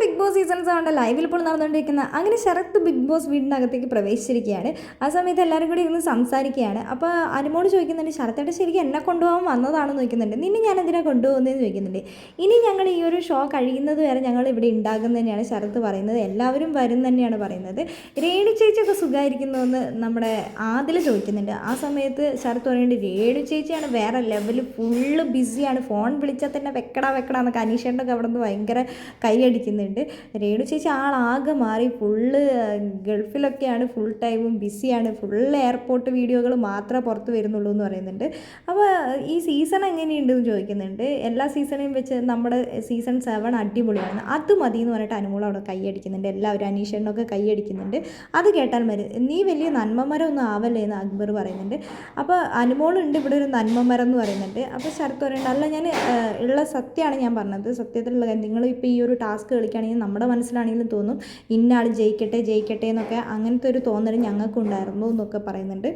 Big boss seasons ആണ് ലൈവിൽ ഇപ്പോൾ നടന്നുകൊണ്ടിരിക്കുന്ന. അങ്ങനെ ശരത്ത് ബിഗ് ബോസ് വീടിനകത്തേക്ക് പ്രവേശിച്ചിരിക്കുകയാണ്. ആ സമയത്ത് എല്ലാവരും കൂടി ഇരുന്ന് സംസാരിക്കുകയാണ്. അപ്പോൾ അനുമോട് ചോദിക്കുന്നുണ്ട് ശരത്തേട്ട ശരിക്കും എന്നെ കൊണ്ടുപോകാൻ വന്നതാണെന്ന് ചോദിക്കുന്നുണ്ട്. നിന്നെ ഞാൻ എന്തിനാണ് കൊണ്ടുപോകുന്നതെന്ന് ചോദിക്കുന്നുണ്ട്. ഇനി ഞങ്ങൾ ഈ ഒരു ഷോ കഴിയുന്നത് വരെ ഞങ്ങൾ ഇവിടെ ഉണ്ടാകുന്ന തന്നെയാണ് ശരത്ത് പറയുന്നത്. എല്ലാവരും വരും തന്നെയാണ് പറയുന്നത്. രേണു ചേച്ചിയൊക്കെ സുഖമായിരിക്കുന്നതെന്ന് നമ്മുടെ ആദിൽ ചോദിക്കുന്നുണ്ട്. ആ സമയത്ത് ശരത്ത് പറയുന്നുണ്ട് രേണു ചേച്ചിയാണ് വേറെ ലെവൽ ഫുള്ള് ബിസിയാണ് ഫോൺ വിളിച്ചാൽ തന്നെ വെക്കടാ വെക്കടാ എന്നൊക്കെ അനീഷേണ്ടൊക്കെ അവിടെ നിന്ന് ഭയങ്കര കൈയടിക്കുന്നുണ്ട്. രേണു ചേച്ചി ആളാകെ മാറി. ഫുള്ള് ഗൾഫിലൊക്കെയാണ് ഫുൾ ടൈമും ബിസിയാണ് ഫുൾ എയർപോർട്ട് വീഡിയോകൾ മാത്രമേ പുറത്ത് വരുന്നുള്ളൂ എന്ന് പറയുന്നുണ്ട്. അപ്പോൾ ഈ സീസൺ എങ്ങനെയുണ്ടെന്ന് ചോദിക്കുന്നുണ്ട്. എല്ലാ സീസണേയും വെച്ച് നമ്മുടെ സീസൺ സെവൻ അടിപൊളിയാണ്. അത് മതി എന്ന് പറഞ്ഞിട്ട് അനുമോൾ അവിടെ കൈയടിക്കുന്നുണ്ട് എല്ലാവരും അനീഷണിനൊക്കെ കൈയടിക്കുന്നുണ്ട് അത് കേട്ടാൽ മതി. നീ വലിയ നന്മമരം ഒന്നും ആവല്ലേ എന്ന് അക്ബർ പറയുന്നുണ്ട്. അപ്പോൾ അനുമോളുണ്ട് ഇവിടെ ഒരു നന്മമരം എന്ന് പറയുന്നുണ്ട്. അപ്പോൾ ശരത്ത് പറയുന്നുണ്ട് അല്ല ഞാൻ ഉള്ള സത്യമാണ് ഞാൻ പറഞ്ഞത്. സത്യത്തിലുള്ള നിങ്ങൾ ഇപ്പോൾ ഈ ഒരു ടാസ്ക് കളിക്കുകയാണെങ്കിൽ നമ്മുടെ മനസ്സിലാണെങ്കിലും തോന്നും ഇന്ന ആൾ ജയിക്കട്ടെ ജയിക്കട്ടെ എന്നൊക്കെ അങ്ങനത്തെ ഒരു തോന്നൽ ഞങ്ങൾക്കുണ്ടായിരുന്നു എന്നൊക്കെ പറയുന്നുണ്ട്.